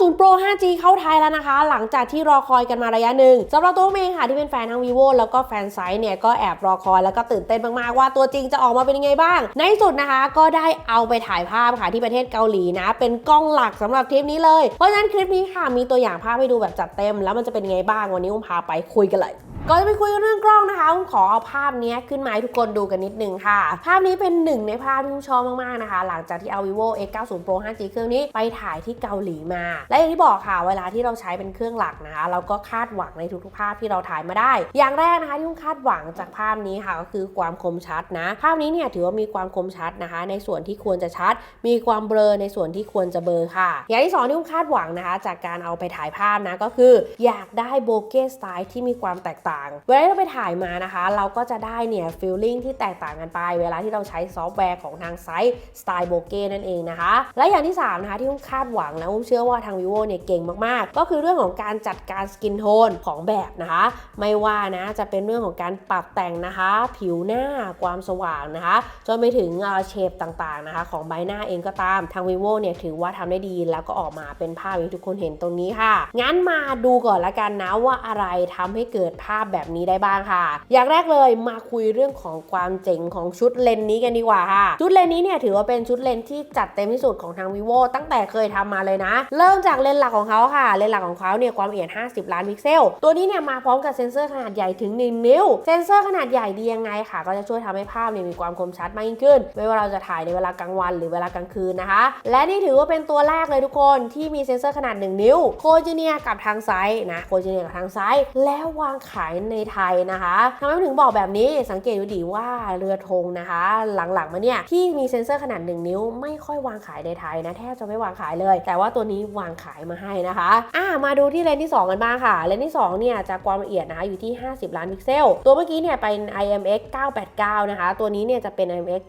90 Pro 5G เข้าไทยแล้วนะคะ หลังจากที่รอคอยกันมาระยะหนึ่งสำหรับตัวผมเองค่ะที่เป็นแฟนทั้ง vivo แล้วก็แฟนไซส์เนี่ยก็แอบรอคอยแล้วก็ตื่นเต้นมากๆว่าตัวจริงจะออกมาเป็นยังไงบ้าง ในสุดนะคะก็ได้เอาไปถ่ายภาพค่ะที่ประเทศเกาหลีนะ เป็นกล้องหลักสำหรับทริปนี้เลย เพราะฉะนั้นคลิปนี้ค่ะมีตัวอย่างภาพให้ดูแบบจัดเต็ม แล้วมันจะเป็นยังไงบ้างวันนี้ผมพาไปคุยกันเลย ก่อนจะไปคุยกันเรื่องกล้องนะคะผมขอเอาภาพนี้ขึ้นมาให้ทุกคนดูกันนิดนึงค่ะ ภาพนี้เป็นหนึ่งในภาพที่ผมชอบมากๆนะคะ หลังจากที่เอา vivo x 9 0 pro 5g เครื่องนี้ไปถ่ายที่เกาหลีมา และอย่างที่บอกค่ะ เวลาที่เราใช้เป็นเครื่องหลักนะคะเราก็คาดหวังในทุกๆภาพที่เราถ่ายมาได้ อย่างแรกนะคะที่ผมคาดหวังจากภาพนี้ค่ะก็คือความคมชัดนะ ภาพนี้เนี่ยถือว่ามีความคมชัดนะคะ ในส่วนที่ควรจะชัด มีความเบลอในส่วนที่ควรจะเบลอค่ะ อย่างที่สองที่ผมคาดหวังนะคะ จากการเอาไปถ่ายภาพนะก็คือ อยากได้โบเก้สไตล์ที่มีความแตกต่างเวลาที่เราไปถ่ายมานะคะ เราก็จะได้เนี่ยฟีลลิ่งที่แตกต่างกันไป เวลาที่เราใช้ซอฟต์แวร์ของทางไซต์สไตล์โบเก้นั่นเองนะคะ และอย่างที่3นะคะที่ผมคาดหวังแนะผมเชื่อว่าทาง vivo เนี่ยเก่งมากๆ ก็คือเรื่องของการจัดการสกินโทนของแบบนะคะ ไม่ว่านะจะเป็นเรื่องของการปรับแต่งนะคะ ผิวหน้าความสว่างนะคะจนไปถึงเชฟต่างๆนะคะของใบหน้าเองก็ตามทาง vivo เนี่ยถือว่าทำได้ดีแล้วก็ออกมาเป็นภาพที่ทุกคนเห็นตรงนี้ค่ะ งั้นมาดูก่อนละกันนะว่าอะไรทำให้เกิดภาพแบบนี้ได้บ้างค่ะ อย่างแรกเลยมาคุยเรื่องของความเจ๋งของชุดเลนส์นี้กันดีกว่าค่ะ ชุดเลนส์นี้เนี่ยถือว่าเป็นชุดเลนส์ที่จัดเต็มที่สุดของทาง vivo ตั้งแต่เคยทำมาเลยนะ เริ่มจากเลนส์หลักของเขาค่ะ เลนส์หลักของเขาเนี่ยความละเอียด 50 ล้านพิกเซล ตัวนี้เนี่ยมาพร้อมกับเซ็นเซอร์ขนาดใหญ่ถึง 1 นิ้ว เซ็นเซอร์ขนาดใหญ่ดียังไงค่ะ ก็จะช่วยทำให้ภาพเนี่ยมีความคมชัดมากยิ่งขึ้น ไม่ว่าเราจะถ่ายในเวลากลางวัน หรือเวลากลางคืนนะคะ และนี่ถือว่าเป็นตัวแรกเลยทุกคนที่มีเซ็นเซอร์ขนาด 1 นิ้วโคจิเนียกับทางไซส์นะโคจิเนียกับทางไซส์แล้ววางขายในไทยนะคะทำไมผมถึงบอกแบบนี้สังเกตดูดีว่าเรือธงนะคะ หลังๆมาเนี่ยที่มีเซ็นเซอร์ขนาด 1 นิ้ว ไม่ค่อยวางขายในไทยนะแทบจะไม่วางขายเลย แต่ว่าตัวนี้วางขายมาให้นะคะอ่ามาดูที่เลนส์ที่ 2 กันบ้างค่ะ เลนส์ที่2เนี่ยจะความละเอียดนะคะอยู่ที่ 50 ล้านพิกเซล ตัวเมื่อกี้เนี่ยเป็น IMX 989 นะคะ ตัวนี้เนี่ยจะเป็น IMX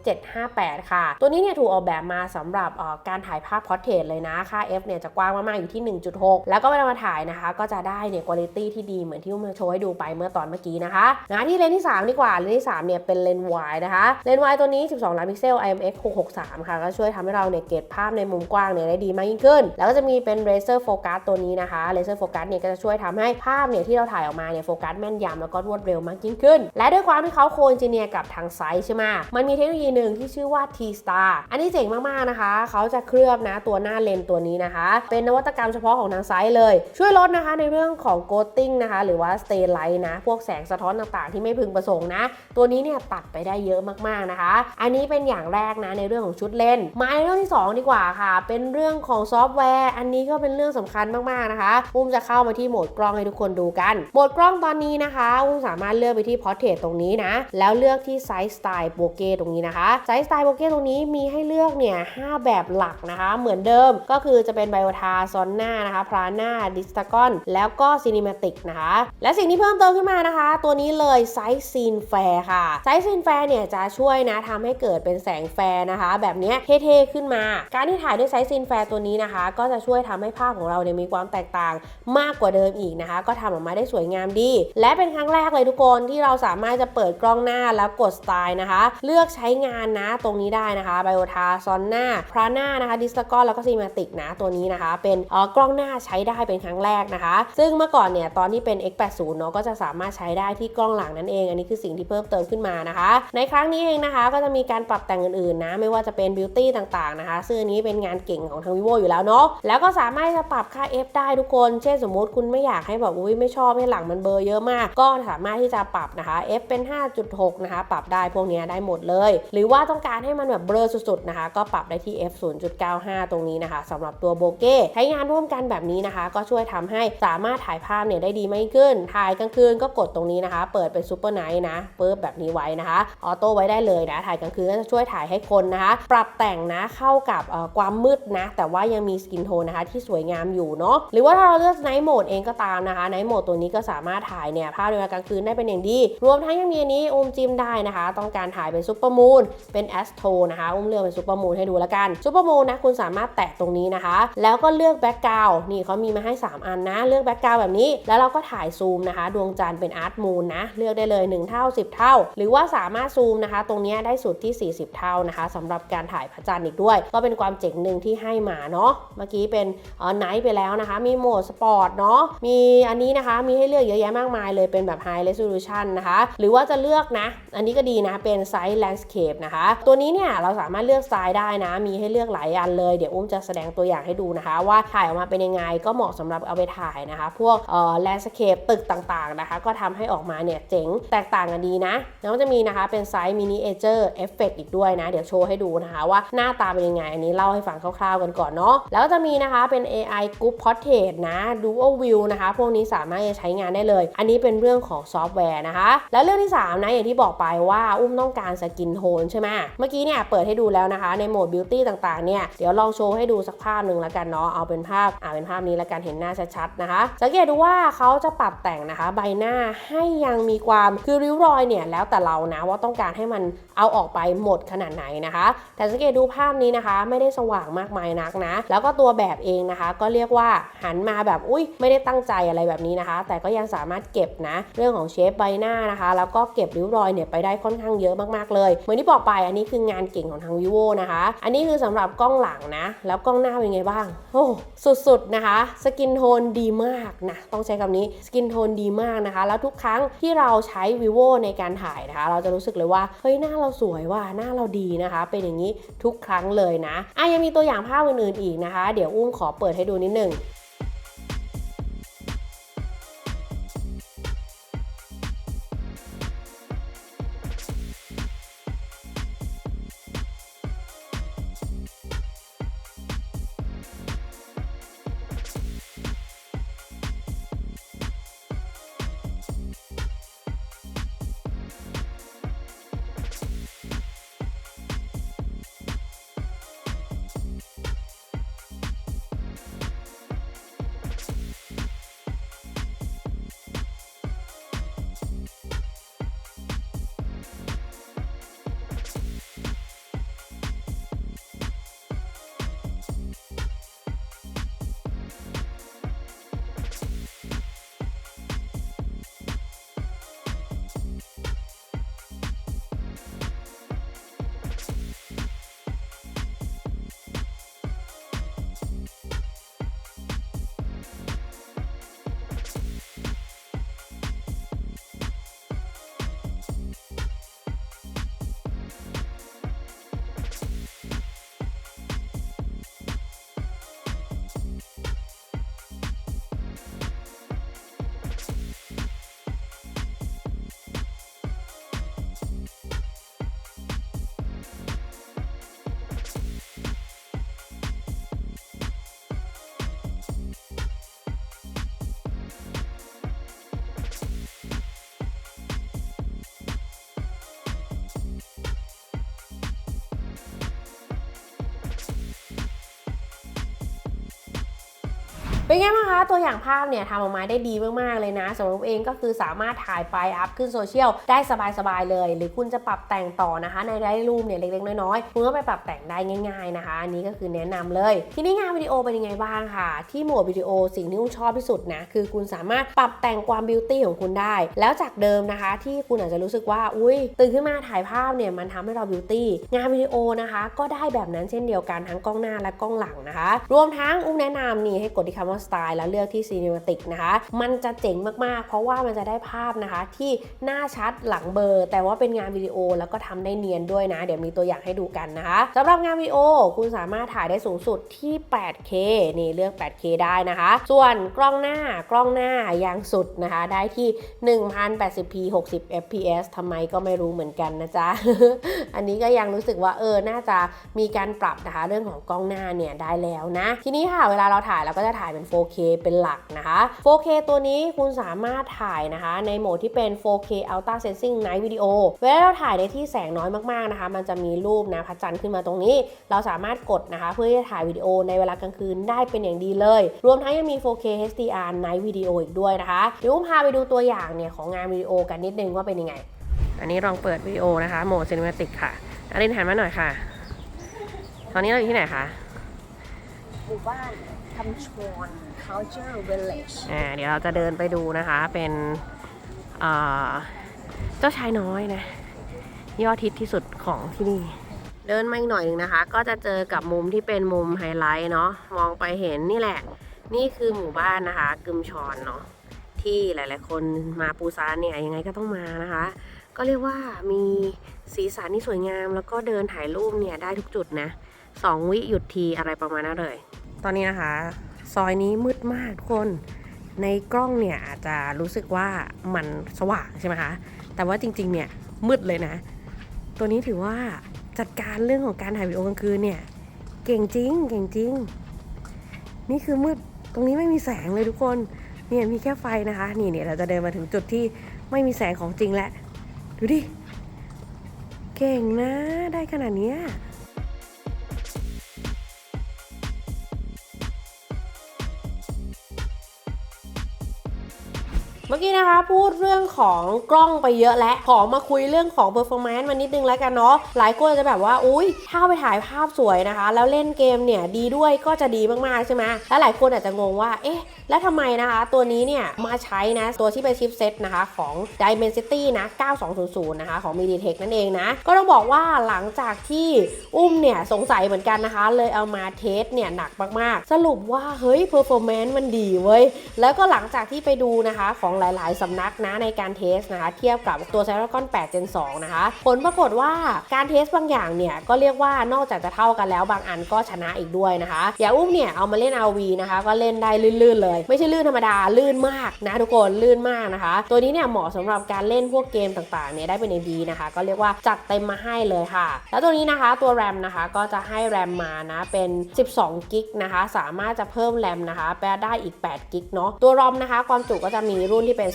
758 ค่ะ ตัวนี้เนี่ยถูกออกแบบมาสำหรับการถ่ายภาพพอร์เทรตเลยนะ ค่า f เนี่ยจะกว้างมากๆอยู่ที่ 1.6 แล้วก็เวลามาถ่ายนะคะ ก็จะได้เนี่ยคุณภาพที่ดีเหมือนที่มาโชว์ให้ดูไปเมื่อตอนเมื่อกี้นะคะนะที่เลนส์ที่ 3 ดีกว่าเลนส์ที่3เนี่ยเป็นเลนส์วายนะคะเลนส์วายตัวนี้ 12 ล้านพิกเซล IMX 663 ค่ะก็ช่วยทำให้เราเนี่ยเก็บภาพในมุมกว้างเนี่ยได้ดีมากยิ่งขึ้น แล้วก็จะมีเป็น Laser Focus ตัวนี้นะคะ Laser Focus เนี่ยก็จะช่วยทำให้ภาพเนี่ยที่เราถ่ายออกมาเนี่ยโฟกัสแม่นยำแล้วก็รวดเร็วมากยิ่งขึ้น และด้วยความที่เขาโคอินจิเนียร์กับทางไซส์ใช่ไหมมันมีเทคโนโลยีหนึ่งที่ชื่อว่า T-Star อันนี้เจ๋งมากๆนะคะ เขาจะเคลือบนะตัวหน้าเลนตัวนี้นะคะ เป็นนวัตกรรมเฉพาะของทางไซส์เลย ช่วยลดนะคะในเรื่องของ coating นะคะหรือว่า stay light นะ พวกแสงสะท้อนต่างๆ ที่ไม่พึงประสงค์นะ ตัวนี้เนี่ยตัดไปได้เยอะมากๆนะคะ อันนี้เป็นอย่างแรกนะในเรื่องของชุดเล่น มาในเรื่องที่ 2 ดีกว่าค่ะ เป็นเรื่องของซอฟต์แวร์ อันนี้ก็เป็นเรื่องสำคัญมากๆนะคะอุ้มจะเข้ามาที่โหมดกล้องให้ทุกคนดูกันโหมดกล้องตอนนี้นะคะอุ้มสามารถเลือกไปที่ portrait ตรงนี้นะ แล้วเลือกที่ size style bokeh ตรงนี้นะคะ size style bokeh ตรงนี้มีให้เลือกเนี่ย5แบบหลักนะคะ เหมือนเดิมก็คือจะเป็น biota sonna นะคะ prana distagon แล้วก็ cinematic นะคะ และสิ่งที่เพิ่มเติมขึ้นมานะคะ ตัวนี้เลย size scene flare ค่ะ size scene flare เนี่ยจะช่วยนะทำให้เกิดเป็นแสงแฟร์นะคะ แบบนี้เท่ๆขึ้นมา การที่ถ่ายด้วย size scene flare ตัวนี้นะคะ ก็จะช่วยทำให้ภาพของเราเนี่ยมีความแตกต่างมากกว่าเดิมอีกนะคะ ก็ทำออกมาได้สวยงามดี และเป็นครั้งแรกเลยทุกคนที่เราสามารถจะเปิดกล้องหน้าแล้วกดสไตล์นะคะ เลือกใช้งานนะตรงนี้ได้นะคะไบโอทาซอนหน้าพราหน้านะคะดิสตากอนแล้วก็ซีมาติกนะตัวนี้นะคะ เป็นเอ่อกล้องหน้าใช้ได้เป็นครั้งแรกนะคะ ซึ่งเมื่อก่อนเนี่ยตอนที่เป็น X80 เนาะก็จะสามารถใช้ได้ที่กล้องหลังนั่นเอง อันนี้คือสิ่งที่เพิ่มเติมขึ้นมานะคะ ในครั้งนี้เองนะคะ ก็จะมีการปรับแต่งอื่นๆนะ ไม่ว่าจะเป็นบิวตี้ต่างๆนะคะซึ่งอันนี้เป็นงานเก่งของทาง vivo อยู่แล้วเนาะแล้วก็สามารถจะปรับค่า f ได้ทุกคน เช่นสมมติคุณไม่อยากให้แบบอุ้ยไม่ชอบให้หลังมันเบลอเยอะมาก ก็สามารถที่จะปรับนะคะ f เป็น 5.6 นะคะ ปรับได้พวกนี้ได้หมดเลย หรือว่าต้องการให้มันแบบเบลอสุดๆนะคะ ก็ปรับได้ที่ f 0.95 ตรงนี้นะคะสำหรับตัวโบเก้ใช้งานร่วมกันแบบนี้นะคะ ก็ช่วยทำให้สามารถถ่ายภาพเนี่ยได้ดีมากขึ้น ถ่ายกลางคืนก็กดตรงนี้นะคะ เปิดเป็นซูเปอร์ไนท์นะเปึ๊บแบบนี้ไว้นะคะ ออโต้ไว้ได้เลยนะ ถ่ายกลางคืนก็จะช่วยถ่ายให้คนนะคะ ปรับแต่งนะเข้ากับความมืดนะ แต่ว่ายังมีสกินโทนนะคะที่สวยงามอยู่เนาะ หรือว่าถ้าเราเลือกไนท์โหมดเองก็ตามนะคะไนท์โหมดตัวนี้ก็สามารถถ่ายเนี่ยภาพในเวลากลางคืนได้เป็นอย่างดี รวมทั้งยังมีอันนี้อุ้มจิ้มได้นะคะ ต้องการถ่ายเป็นซูเปอร์มูน เป็นแอสโทนะคะอุ้มเลือกเป็นซูเปอร์มูนให้ดูแล้วกัน ซูเปอร์มูนนะคุณสามารถแตะตรงนี้นะคะ แล้วก็เลือกแบ็กกราวนี่เขามีมาให้ 3 อันนะ เลือกแบ็กกราวแบบนี้ แล้วเราก็ถ่ายซูมนะคะ ดวงจันทร์เป็นอาร์ตมูนนะเลือกได้เลย 1 เท่า 10 เท่า หรือว่าสามารถซูมนะคะ ตรงนี้ได้สุดที่ 40 เท่านะคะสำหรับการถ่ายพระจันทร์อีกด้วย ก็เป็นความเจ๋งหนึ่งที่ให้มาเนาะเมื่อกี้เป็นเออไนท์ไปแล้วนะคะ มีโหมดสปอร์ตเนาะมีอันนี้นะคะมีให้เลือกเยอะแยะมากมายเลยเป็นแบบ High Resolution นะคะ หรือว่าจะเลือกนะ อันนี้ก็ดีนะเป็น Side Landscape นะคะ ตัวนี้เนี่ยเราสามารถเลือกไตล์ได้นะ มีให้เลือกหลายอันเลยเดี๋ยวอุ้มจะแสดงตัวอย่างให้ดูนะคะ ว่าถ่ายออกมาเป็นยังไงก็เหมาะสำหรับเอาไปถ่ายนะคะ พวกเออ landscape ตึกต่างๆนะคะก็ทำให้ออกมาเนี่ยเจ๋งแตกต่างกันดีนะ แล้วก็จะมีนะคะเป็น Side Miniature Effect อีกด้วยนะ เดี๋ยวโชว์ให้ดูนะคะว่าหน้าตาเป็นยังไง อันนี้เล่าให้ฟังคร่าวๆกันก่อนเนาะแล้วก็จะมีนะคะเป็น AI Group Portrait นะ Dual View นะคะ พวกนี้สามารถจะใช้งานได้เลย อันนี้เป็นเรื่องของซอฟต์แวร์นะคะ แล้วเรื่องที่ 3 นะอย่างที่บอกไปว่าอุ้มต้องการสกินโทนใช่ไหมเมื่อกี้เนี่ยเปิดให้ดูแล้วนะคะ ในโหมด Beauty ต่างๆเนี่ยเดี๋ยวลองโชว์ให้ดูสักภาพหนึ่งแล้วกันเนาะเอาเป็นภาพอ่าเป็นภาพนี้แล้วกันเห็นหน้าชัดๆนะคะ สังเกตดูว่าเขาจะปรับแต่งนะคะใบหน้าให้ยังมีความคือริ้วรอยเนี่ยแล้วแต่เรานะว่าต้องการให้มันเอาออกไปหมดขนาดไหนนะคะ แต่สังเกตดูภาพนี้นะคะ ไม่ได้สว่างมากมายนักนะ แล้วก็ตัวแบบเองนะคะ ก็เรียกว่าหันมาแบบอุ้ยไม่ได้ตั้งใจอะไรแบบนี้นะคะ แต่ก็ยังสามารถเก็บนะ เรื่องของเชฟใบหน้านะคะ แล้วก็เก็บริ้วรอยเนี่ยไปได้ค่อนข้างเยอะมากๆเลยเหมือนที่บอกไปอันนี้คืองานเก่งของทาง vivo นะคะ อันนี้คือสำหรับกล้องหลังนะ แล้วกล้องหน้าเป็นไงบ้างโอ้สุดๆนะคะ สกินโทนดีมากนะต้องใช้คำนี้สกินโทนดีมากนะคะ แล้วทุกครั้งที่เราใช้ vivo ในการถ่ายนะคะ เราจะรู้สึกเลยว่าเฮ้ยหน้าเราสวยว่ะหน้าเราดีนะคะ เป็นอย่างนี้ทุกครั้งเลยนะอะยังมีตัวอย่างภาพอื่นๆอีกนะคะ เดี๋ยวอุ้มขอเปิดให้ดูนิดนึง เป็นไงบ้างคะตัวอย่างภาพเนี่ยทำออกมาได้ดีมากๆเลยนะสำหรับเองก็คือสามารถถ่ายไปอัพขึ้นโซเชียลได้สบายๆเลย หรือคุณจะปรับแต่งต่อนะคะ ในได้รูปเนี่ยเล็กๆน้อยๆคุณก็ไปปรับแต่งได้ง่าย ๆนะคะ อันนี้ก็คือแนะนำเลย ทีนี้งานวิดีโอเป็นยังไงบ้างค่ะ ที่โหมดวิดีโอสิ่งที่คุณชอบที่สุดนะคือคุณสามารถปรับแต่งความบิวตี้ของคุณได้ แล้วจากเดิมนะคะ ที่คุณอาจจะรู้สึกว่าอุ้ยตื่นขึ้นมาถ่ายภาพเนี่ยมันทำให้เราบิวตี้งานวิดีโอนะคะ ก็ได้แบบนั้นเช่นเดียวกันทั้งกล้องหน้าและกล้องหลังนะคะ รวมทั้งอุ้มแนะนำนี่ให้กดที่คำว่าสไตล์แล้วเลือกที่ซีนิมาติกนะคะ มันจะเจ๋งมากๆ เพราะว่ามันจะได้ภาพนะคะ ที่หน้าชัดหลังเบลอร์ แต่ว่าเป็นงานวิดีโอแล้วก็ทำได้เนียนด้วยนะ เดี๋ยวมีตัวอย่างให้ดูกันนะคะสำหรับงานวิดีโอคุณสามารถถ่ายได้สูงสุดที่ 8K นี่เลือก 8K ได้นะคะ ส่วนกล้องหน้ากล้องหน้ายังสุดนะคะ ได้ที่ 1080p 60 fps ทำไมก็ไม่รู้เหมือนกันนะจ๊ะ อันนี้ก็ยังรู้สึกว่าเออ น่าจะมีการปรับนะคะ เรื่องของกล้องหน้าเนี่ยได้แล้วนะ ทีนี้ค่ะ เวลาเราถ่ายเราก็จะถ่ายเป็น 4K เป็นหลักนะคะ 4K ตัวนี้คุณสามารถถ่ายนะคะ ในโหมดที่เป็น 4K Ultra Sensing Night Video เวลาเราถ่ายในที่แสงน้อยมากๆนะคะ มันจะมีรูปนะพระจันทร์ขึ้นมาตรงนี้ เราสามารถกดนะคะ เพื่อที่จะถ่ายวิดีโอในเวลากลางคืนได้เป็นอย่างดีเลย รวมทั้งยังมี 4K HDR Night Video อีกด้วยนะคะ เดี๋ยวผมพาไปดูตัวอย่างเนี่ยของงานวิดีโอกันนิดนึงว่าเป็นยังไง อันนี้ลองเปิดวิดีโอนะคะโหมด Cinematic ค่ะอารินหันมาหน่อยค่ะ ตอนนี้เราอยู่ที่ไหนคะ หมู่บ้านคำชวน culture village อ่าเดี๋ยวเราจะเดินไปดูนะคะ เป็นเจ้าชายน้อยนะ ยอดฮิตที่สุดของที่นี่ เดินมาอีกหน่อยหนึ่งนะคะ ก็จะเจอกับมุมที่เป็นมุมไฮไลท์เนาะมองไปเห็นนี่แหละ นี่คือหมู่บ้านนะคะ กึมชอนเนาะที่หลาย ๆ คนมาปูซานเนี่ยยังไงก็ต้องมานะคะ ก็เรียกว่ามีสีสันที่สวยงาม แล้วก็เดินถ่ายรูปเนี่ยได้ทุกจุดนะสองวิหยุดทีอะไรประมาณนั้นเลย ตอนนี้นะคะ ซอยนี้มืดมากทุกคน ในกล้องเนี่ยอาจจะรู้สึกว่ามันสว่างใช่ไหมคะ แต่ว่าจริงๆเนี่ยมืดเลยนะ ตัวนี้ถือว่าจัดการเรื่องของการถ่ายวิดีโอกลางคืนเนี่ยเก่งจริงเก่งจริง นี่คือมืดตรงนี้ไม่มีแสงเลยทุกคนเนี่ยมีแค่ไฟนะคะ นี่เนี่ยเราจะเดินมาถึงจุดที่ไม่มีแสงของจริงแล้ว ดูดิ เก่งนะได้ขนาดเนี้ กี้นะคะพูดเรื่องของกล้องไปเยอะแล้วขอมาคุยเรื่องของ performance มานิดนึงแล้วกันเนาะหลายคนอาจจะแบบว่าอุ้ยถ้าไปถ่ายภาพสวยนะคะ แล้วเล่นเกมเนี่ยดีด้วยก็จะดีมากๆใช่ไหมแล้วหลายคนอาจจะงงว่าเอ๊ะ แล้วทำไมนะคะ ตัวนี้เนี่ยมาใช้นะ ตัวที่เป็นชิปเซตนะคะของ Dimensity นะ 9200 นะคะ ของ MediaTek นั่นเองนะ ก็ต้องบอกว่าหลังจากที่อุ้มเนี่ย สงสัยเหมือนกันนะคะ เลยเอามาเทสเนี่ย หนักมาก ๆ สรุปว่า เฮ้ย performance มันดีเว้ย แล้วก็หลังจากที่ไปดูนะคะของหลาย ๆ สำนักนะ ในการเทสนะคะ เทียบกับตัว Snapdragon 8 Gen 2 นะคะ ผลปรากฏว่าการเทสบางอย่างเนี่ย ก็เรียกว่านอกจากจะเท่ากันแล้วบางอันก็ชนะอีกด้วยนะคะ อย่าอุ้มเนี่ยเอามาเล่น RV นะคะ ก็เล่นได้ลื่น ๆ เลยไม่ใช่ลื่นธรรมดาลื่นมากนะทุกคนลื่นมากนะคะ ตัวนี้เนี่ยเหมาะสำหรับการเล่นพวกเกมต่างๆเนี่ยได้เป็น AD นะคะ ก็เรียกว่าจัดเต็มมาให้เลยค่ะ แล้วตัวนี้นะคะตัว RAM นะคะก็จะให้ RAM มานะเป็น 12กิกนะคะสามารถจะเพิ่ม RAM นะคะไปได้อีก8กิกเนาะตัว ROM นะคะความจุก็จะมีรุ่นที่เป็น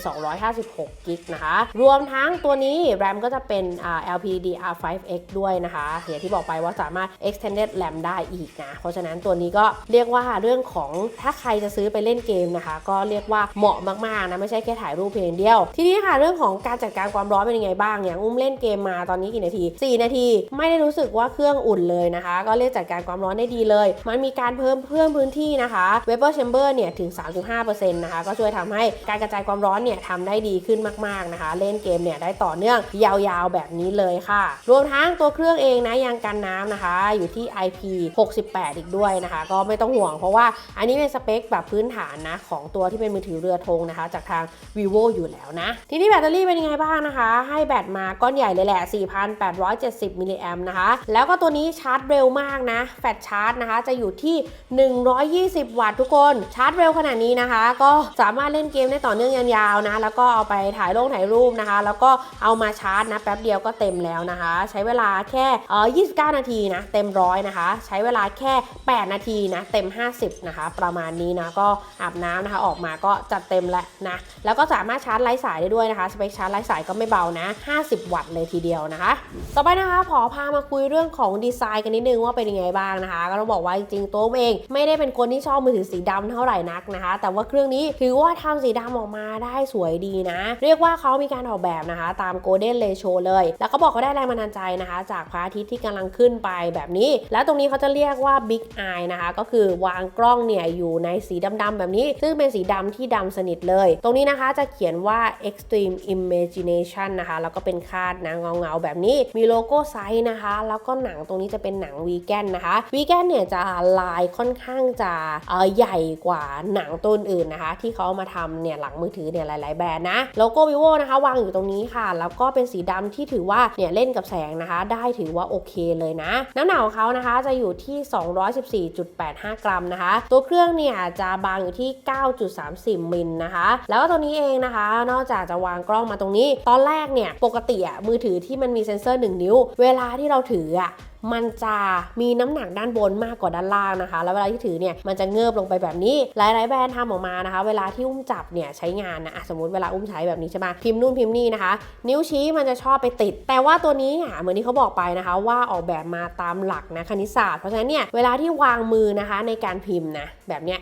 256กิกนะคะรวมทั้งตัวนี้ RAM ก็จะเป็น LPDDR5X ด้วยนะคะอย่างที่บอกไปว่าสามารถ extended RAM ได้อีกนะเพราะฉะนั้นตัวนี้ก็เรียกว่าเรื่องของถ้าใครจะซื้อไปเล่นเกมนะคะ ก็เรียกว่าเหมาะมากๆนะไม่ใช่แค่ถ่ายรูปเพียงเดียว ทีนี้ค่ะเรื่องของการจัดการความร้อนเป็นยังไงบ้างอย่างอุ้มเล่นเกมมาตอนนี้กี่นาที 4 นาที ไม่ได้รู้สึกว่าเครื่องอุ่นเลยนะคะ ก็เรียกจัดการความร้อนได้ดีเลย มันมีการเพิ่มเพิ่มพื้นที่นะคะ Vapor Chamber เนี่ยถึง 3.5%นะคะก็ช่วยทำให้การกระจายความร้อนเนี่ยทำได้ดีขึ้นมากๆนะคะ เล่นเกมเนี่ยได้ต่อเนื่องยาวๆแบบนี้เลยค่ะ รวมทั้งตัวเครื่องเองนะยังกันน้ำนะคะ อยู่ที่ IP 68 อีกด้วยนะคะ ก็ไม่ต้องห่วงเพราะว่าอันนี้เป็นสเปคแบบพื้นฐานนะของตัวที่เป็นมือถือเรือธงนะคะ จากทาง vivo อยู่แล้วนะ ทีนี้แบตเตอรี่เป็นยังไงบ้างนะคะ ให้แบตมาก้อนใหญ่เลยแหละ 4,870มิลลิแอมนะคะ แล้วก็ตัวนี้ชาร์จเร็วมากนะ แฟลชชาร์จนะคะ จะอยู่ที่ 120 วัตต์ทุกคน ชาร์จเร็วขนาดนี้นะคะ ก็สามารถเล่นเกมได้ต่อเนื่องยาวๆนะ แล้วก็เอาไปถ่ายลงถ่ายรูปนะคะ แล้วก็เอามาชาร์จนะแป๊บเดียวก็เต็มแล้วนะคะ ใช้เวลาแค่เออ29 นาทีนะ เต็มร้อยนะคะ ใช้เวลาแค่ 8 นาทีนะ เต็ม 50 นะคะ ประมาณนี้นะ ก็อาบน้ำนะคะ ออกมาก็จัดเต็มแล้วนะ แล้วก็สามารถชาร์จไร้สายได้ด้วยนะคะ สเปคชาร์จไร้สายก็ไม่เบานะ 50 วัตต์เลยทีเดียวนะคะ ต่อไปนะคะขอพามาคุยเรื่องของดีไซน์กันนิดนึงว่าเป็นยังไงบ้างนะคะ ก็ต้องบอกว่าจริงๆตัวเอง ไม่ได้เป็นคนที่ชอบมือถือสีดำเท่าไหร่นักนะคะ แต่ว่าเครื่องนี้ถือว่าทำสีดำออกมาได้สวยดีนะ เรียกว่าเขามีการออกแบบนะคะ ตาม Golden Ratio เลย แล้วก็บอกเขาได้แรงบันดาลใจนะคะ จากพระอาทิตย์ที่กำลังขึ้นไปแบบนี้ แล้วตรงนี้เขาจะเรียกว่า Big Eye นะคะ ก็คือวางกล้องเนี่ยอยู่ในสีดำๆแบบนี้ซึ่งเป็นสีดำที่ดำสนิทเลย ตรงนี้นะคะจะเขียนว่า Extreme Imagination นะคะ แล้วก็เป็นคาดนะเงาๆแบบนี้ มีโลโก้ไซส์นะคะ แล้วก็หนังตรงนี้จะเป็นหนังวีแกนนะคะ วีแกนเนี่ยจะลายค่อนข้างจะใหญ่กว่าหนังตัวอื่นนะคะ ที่เขาเอามาทำเนี่ยหลังมือถือเนี่ยหลาย ๆ แบรนด์นะ โลโก้ vivo นะคะ วางอยู่ตรงนี้ค่ะ แล้วก็เป็นสีดำที่ถือว่าเนี่ยเล่นกับแสงนะคะ ได้ถือว่าโอเคเลยนะ น้ำหนักของเขานะคะจะอยู่ที่ 214.85 กรัมนะคะ ตัวเครื่องเนี่ยจะบางอยู่ที่9.30มิลนะคะ แล้วก็ตัวนี้เองนะคะ นอกจากจะวางกล้องมาตรงนี้ ตอนแรกเนี่ยปกติอะมือถือที่มันมีเซ็นเซอร์ 1 นิ้ว เวลาที่เราถืออะมันจะมีน้ำหนักด้านบนมากกว่าด้านล่างนะคะ แล้วเวลาที่ถือเนี่ยมันจะเงือบลงไปแบบนี้ หลาย ๆ แบรนด์ทำออกมานะคะ เวลาที่อุ้มจับเนี่ยใช้งานนะะสมมติเวลาอุ้มใช้แบบนี้ใช่ไหมพิมพ์นู่นพิมพ์นี่นะคะ นิ้วชี้มันจะชอบไปติด แต่ว่าตัวนี้อะเหมือนที่เขาบอกไปนะคะ ว่าออกแบบมาตามหลักนะคณิตศาสตร์เพราะฉะนั้นเนี่ยเวลาที่วางมือนะคะในการพิมพ์นะแบบเนี้ย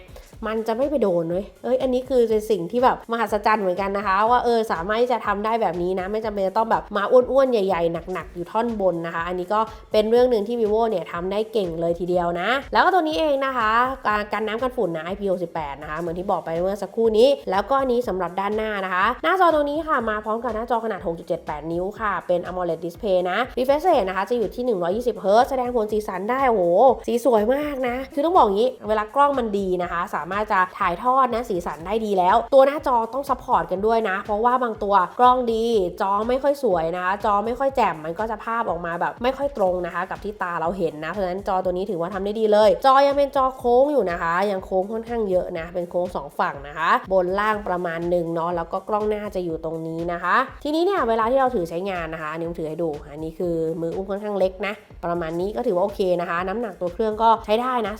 มันจะไม่ไปโดนเว้ยเอ้ย อันนี้คือเป็นสิ่งที่แบบมหัศจรรย์เหมือนกันนะคะ ว่าเออสามารถที่จะทำได้แบบนี้นะ ไม่จำเป็นจะต้องแบบมาอ้วนๆ ใหญ่ๆ หนักๆ อยู่ท่อนบนนะคะ อันนี้ก็เป็นเรื่องหนึ่งที่ vivo เนี่ยทำได้เก่งเลยทีเดียวนะ แล้วก็ตัวนี้เองนะคะการกันน้ำกันฝุ่นนะ IP68 นะคะเหมือนที่บอกไปเมื่อสักครู่นี้ แล้วก็อันนี้สำหรับด้านหน้านะคะ หน้าจอตัวนี้ค่ะมาพร้อมกับหน้าจอขนาด 6.78 นิ้วค่ะ เป็น AMOLED display นะ refresh rate นะคะจะอยู่ที่ 120 Hz แสดงผลสีสันได้โอ้โหสีสวยมากนะ คือต้องบอกอย่างนี้ เวลากล้องมันดีนะคะสามารถจะถ่ายทอดนะสีสันได้ดีแล้ว ตัวหน้าจอต้องซัพพอร์ตกันด้วยนะ เพราะว่าบางตัวกล้องดี จอไม่ค่อยสวยนะ จอไม่ค่อยแจ่มมันก็จะภาพออกมาแบบ ไม่ค่อยตรงนะคะ กับที่ตาเราเห็นนะเพราะฉะนั้นจอตัวนี้ถือว่าทำได้ดีเลย จอยังเป็นจอโค้งอยู่นะคะ ยังโค้งค่อนข้างเยอะนะ เป็นโค้งสองฝั่งนะคะ บนล่างประมาณหนึ่งเนาะแล้วก็กล้องหน้าจะอยู่ตรงนี้นะคะ ทีนี้เนี่ยเวลาที่เราถือใช้งานนะคะนนี้ผมถือให้ดูอันนี้คือมืออุ้มค่อนข้างเล็กนะ ประมาณนี้ก็ถือว่าโอเคนะคะ น้ำหนักตัวเครื่องก็ใช้ได้นะ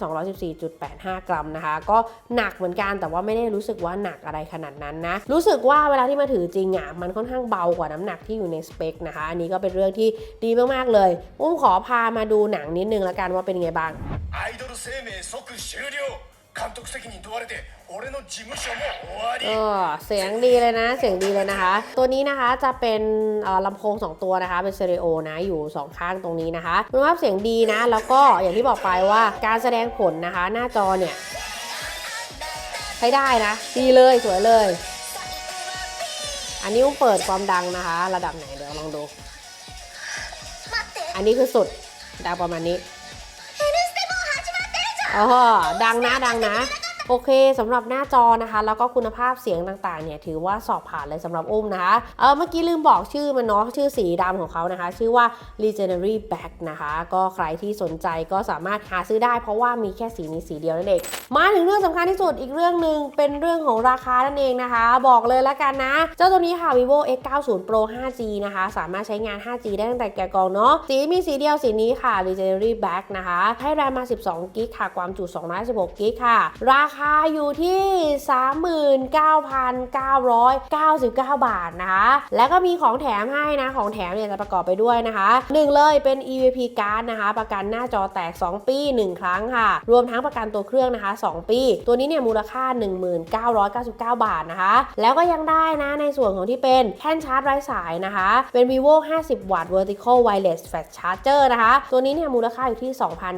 214.85 กรัมนะคะ ก็หนักเหมือนกัน แต่ว่าไม่ได้รู้สึกว่าหนักอะไรขนาดนั้นนะ รู้สึกว่าเวลาที่มาถือจริงอ่ะ มันค่อนข้างเบากว่าน้ำหนักที่อยู่ในสเปคนะคะ อันนี้ก็เป็นเรื่องที่ดีมากๆเลย อุ้มขอพามาดูหนังนิดนึงแล้วกันว่าเป็นยังไงบ้าง アイドル生命即終了監督責任問われて俺の事務所も終わり เออเสียงดีเลยนะ เสียงดีเลยนะคะ ตัวนี้นะคะจะเป็นเอ่อลำโพง 2 ตัวนะคะ เป็นสเตอริโอนะอยู่ 2 ข้างตรงนี้นะคะคุณภาพเสียงดีนะ แล้วก็อย่างที่บอกไปว่าการแสดงผลนะคะ หน้าจอเนี่ย ใ ช้ได้นะ ดีเลยสวยเลย อันนี้อุ้มเปิดความดังนะคะ ระดับไหนเดี๋ยวลองดู อันนี้คือสุดดังประมาณนี้อ๋อดังนะดังนะ โอเคสำหรับหน้าจอนะคะ แล้วก็คุณภาพเสียงต่างๆเนี่ยถือว่าสอบผ่านเลยสำหรับอุ้มนะคะเออเมื่อกี้ลืมบอกชื่อมันเนาะชื่อสีดำของเขานะคะ ชื่อว่า Legendary Back นะคะ ก็ใครที่สนใจก็สามารถหาซื้อได้ เพราะว่ามีแค่สีนี้สีเดียวนั่นเองมาถึงเรื่องสำคัญที่สุดอีกเรื่องหนึ่งเป็นเรื่องของราคานั่นเองนะคะ บอกเลยแล้วกันนะ เจ้าตัวนี้ค่ะ vivo x90 pro 5g นะคะ สามารถใช้งาน 5g ได้ตั้งแต่แกะกล่องเนาะสีมีสีเดียวสีนี้ค่ะ Legendary Back นะคะให้แรมมา 12กิกค่ะความจุ216กิกค่ะ ราคาอยู่ที่ 39,999 บาทนะคะ แล้วก็มีของแถมให้นะ ของแถมเนี่ยจะประกอบไปด้วยนะคะหนึ่งเลยเป็น EVP card นะคะ ประกันหน้าจอแตก 2 ปี 1 ครั้งค่ะ รวมทั้งประกันตัวเครื่องนะคะ 2 ปี ตัวนี้เนี่ยมูลค่า 1999 บาทนะคะ แล้วก็ยังได้นะในส่วนของที่เป็นแท่นชาร์จไร้สายนะคะ เป็น vivo 50 วัตต์ vertical wireless fast charger นะคะ ตัวนี้เนี่ยมูลค่าอยู่ที่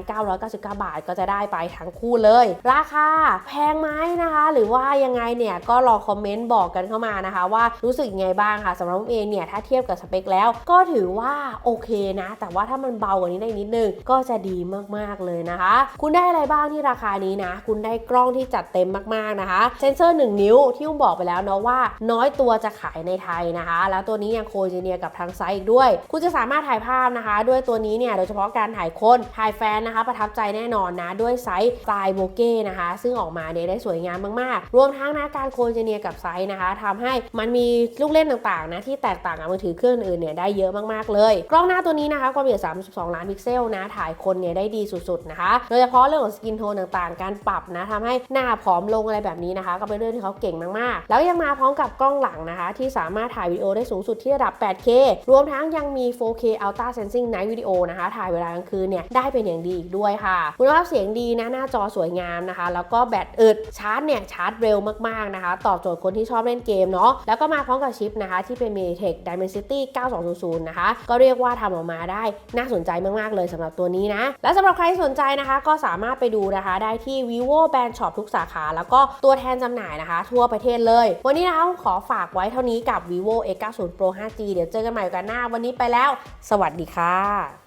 2,999 บาท ก็จะได้ไปทั้งคู่เลย ราคาแพงไหมนะคะ หรือว่ายังไงเนี่ยก็ลองคอมเมนต์บอกกันเข้ามานะคะ ว่ารู้สึกยังไงบ้างค่ะสำหรับผมเองเนี่ยถ้าเทียบกับสเปคแล้ว ก็ถือว่าโอเคนะ แต่ว่าถ้ามันเบากว่านี้ได้นิดนึงก็จะดีมากๆเลยนะคะ คุณได้อะไรบ้างที่ราคานี้นะ คุณได้กล้องที่จัดเต็มมากๆนะคะเซนเซอร์ 1 นิ้วที่อุ้มบอกไปแล้วเนาะว่า น้อยตัวจะขายในไทยนะคะ แล้วตัวนี้ยังโคเจเนียกับทางไซต์อีกด้วย คุณจะสามารถถ่ายภาพนะคะ ด้วยตัวนี้เนี่ยโดยเฉพาะการถ่ายคนถ่ายแฟนนะคะ ประทับใจแน่นอนนะด้วยไซส์สไตล์โบเก้นะคะ ซึ่งออกมาเนี่ยได้สวยงามมากๆ รวมทั้งนะการโคเจเนียกับไซส์นะคะทำให้มันมีลูกเล่นต่างๆนะที่แตกต่างกับมือถือเครื่องอื่นเนี่ยได้เยอะมากๆเลย กล้องหน้าตัวนี้นะคะความละเอียด 32 ล้านพิกเซลนะถ่ายคนเนี่ยได้ดีสุดๆนะคะโดยเฉพาะเรื่องของสกินโทนต่างๆ การปรับนะทำให้หน้าผอมลงอะไรแบบนี้นะคะ ก็เป็นเรื่องที่เขาเก่งมากๆ แล้วยังมาพร้อมกับกล้องหลังนะคะ ที่สามารถถ่ายวิดีโอได้สูงสุดที่ระดับ 8K รวมทั้งยังมี 4K Ultra Sensing Night Video นะคะ ถ่ายเวลากลางคืนเนี่ยได้เป็นอย่างดีอีกด้วยค่ะคุณภาพเสียงดีนะหน้าจอสวยงามนะคะ แล้วก็แบตอึดชาร์จเนี่ยชาร์จเร็วมากๆนะคะ ตอบโจทย์คนที่ชอบเล่นเกมเนาะแล้วก็มาพร้อมกับชิปนะคะ ที่เป็น MediaTek Dimensity 9200 นะคะ ก็เรียกว่าทำออกมาได้น่าสนใจมากๆเลยสำหรับตัวนี้นะ และสำหรับใครที่สนใจนะคะ ก็สามารถไปดูนะคะ ได้ที่ vivo band shop ทุกสาขา แล้วก็ตัวแทนจำหน่ายนะคะ ทั่วประเทศเลย วันนี้นะคะขอฝากไว้เท่านี้กับ vivo x90 pro 5g เดี๋ยวเจอกันใหม่กันหน้า วันนี้ไปแล้ว สวัสดีค่ะ